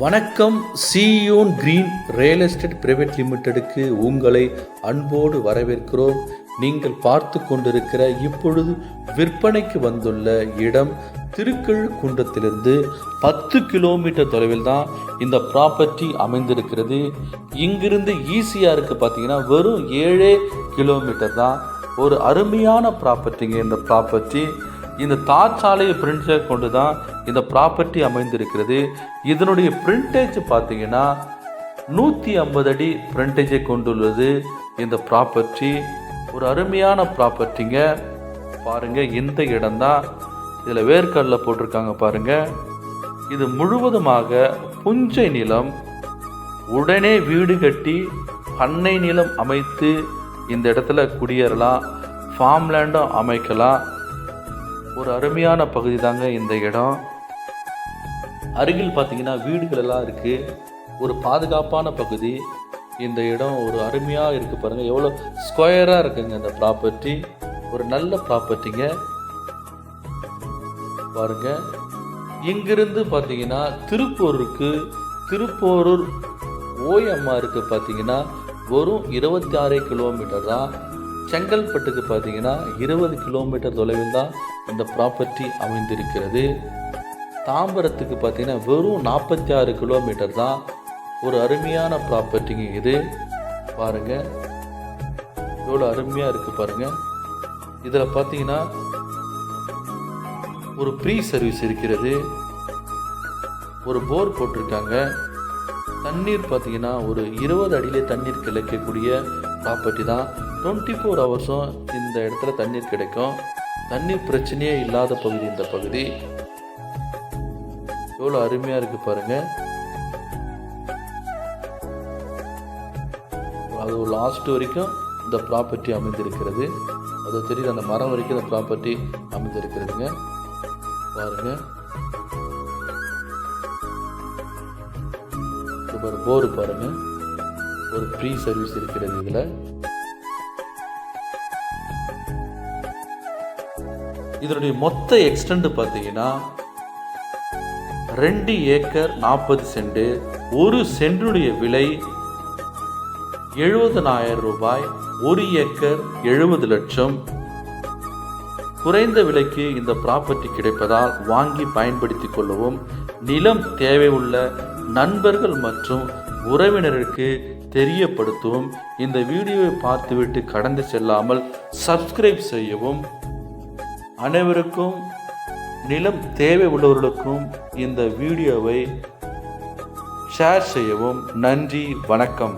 வணக்கம் Zion green real estate private லிமிடெடுக்கு உங்களை அன்போடு வரவேற்கிறோம். நீங்கள் பார்த்து கொண்டிருக்கிற இப்பொழுது விற்பனைக்கு வந்துள்ள இடம் திருக்கழுக்குன்றத்திலிருந்து பத்து கிலோமீட்டர் தொலைவில் தான் இந்த ப்ராப்பர்ட்டி அமைந்திருக்கிறது. இங்கிருந்து ஈஸியாக இருக்குது பார்த்தீங்கன்னா வெறும் ஏழே கிலோமீட்டர் தான். ஒரு அருமையான ப்ராப்பர்ட்டிங்க இந்த ப்ராப்பர்ட்டி இந்த தார்ச்சாலையை பிரிண்டை கொண்டு தான் இந்த ப்ராப்பர்ட்டி அமைந்திருக்கிறது. இதனுடைய பிரிண்டேஜ் பார்த்தீங்கன்னா நூற்றி ஐம்பது அடி பிரிண்டேஜை கொண்டுள்ளது இந்த ப்ராப்பர்ட்டி ஒரு அருமையான ப்ராப்பர்ட்டிங்க பாருங்கள் இந்த இடம்தான். இதில் வேர்க்கடல போட்டிருக்காங்க பாருங்கள் இது முழுவதுமாக புஞ்சை நிலம் உடனே வீடு கட்டி பண்ணை நிலம் அமைத்து இந்த இடத்துல குடியேறலாம் ஃபார்ம் லேண்டும் அமைக்கலாம். ஒரு அருமையான பகுதி தாங்க இந்த இடம். அருகில் பார்த்தீங்கன்னா வீடுகள் எல்லாம் ஒரு பாதுகாப்பான பகுதி. இந்த இடம் ஒரு அருமையாக இருக்குது பாருங்கள் எவ்வளோ ஸ்கொயராக இருக்குங்க இந்த ப்ராப்பர்ட்டி. ஒரு நல்ல ப்ராப்பர்ட்டிங்க. பாருங்க. இங்கிருந்து பார்த்தீங்கன்னா திருப்பூருக்கு திருப்போரூர் இருக்குது பார்த்தீங்கன்னா வெறும் இருபத்தி ஆறு கிலோமீட்டர் தான். செங்கல்பட்டுக்கு பார்த்தீங்கன்னா இருபது கிலோமீட்டர் தொலைவில் தான் இந்த ப்ராப்பர்ட்டி அமைந்திருக்கிறது. தாம்பரத்துக்கு பார்த்தீங்கன்னா வெறும் நாற்பத்தி ஆறு கிலோமீட்டர் தான் ஒரு அருமையான ப்ராப்பர்ட்டிங்க இது. பாருங்க. எவ்வளோ அருமையாக இருக்குது பாருங்க. இதில் பார்த்தீங்கன்னா ஒரு ப்ரீ சர்வீஸ் இருக்கிறது. ஒரு போர் போட்டிருக்காங்க. தண்ணீர் பார்த்தீங்கன்னா ஒரு இருபது அடியிலே தண்ணீர் கிடைக்கக்கூடிய ப்ராப்பர்ட்டி தான். டுவெண்ட்டி ஃபோர் ஹவர்ஸும் இந்த இடத்துல தண்ணீர் கிடைக்கும். தண்ணீர் பிரச்சனையே இல்லாத பகுதி இந்த பகுதி. எவ்வளோ அருமையாக இருக்குது பாருங்க. அது லாஸ்ட் வரைக்கும் இந்த ப்ராப்பர்ட்டி அமைந்திருக்கிறது. அது தெரியுது அந்த மரம் வரைக்கும் இந்த ப்ராப்பர்ட்டி அமைந்திருக்கிறதுங்க. பாருங்க. ஒரு போர் பாருங்கள் ஒரு ப்ரீ சர்வீஸ் இருக்கிறது இதில். இதனுடைய மொத்த எக்ஸ்டெண்ட் பார்த்தீங்கன்னா ரெண்டு ஏக்கர் நாற்பது சென்ட் ஒரு சென்டுடைய விலை எழுபதனாயிரம் ரூபாய் ஒரு ஏக்கர் எழுபது லட்சம். குறைந்த விலைக்கு இந்த ப்ராப்பர்ட்டி கிடைப்பதால் வாங்கி பயன்படுத்திக் கொள்ளவும் நிலம் தேவை உள்ள நண்பர்கள் மற்றும் உறவினருக்கு தெரியப்படுத்தவும் இந்த வீடியோவை பார்த்துவிட்டு கடந்து செல்லாமல் சப்ஸ்கிரைப் செய்யவும் அனைவருக்கும் நிலம் தேவை உள்ளவர்களுக்கும் இந்த வீடியோவை ஷேர் செய்யவும். நன்றி வணக்கம்.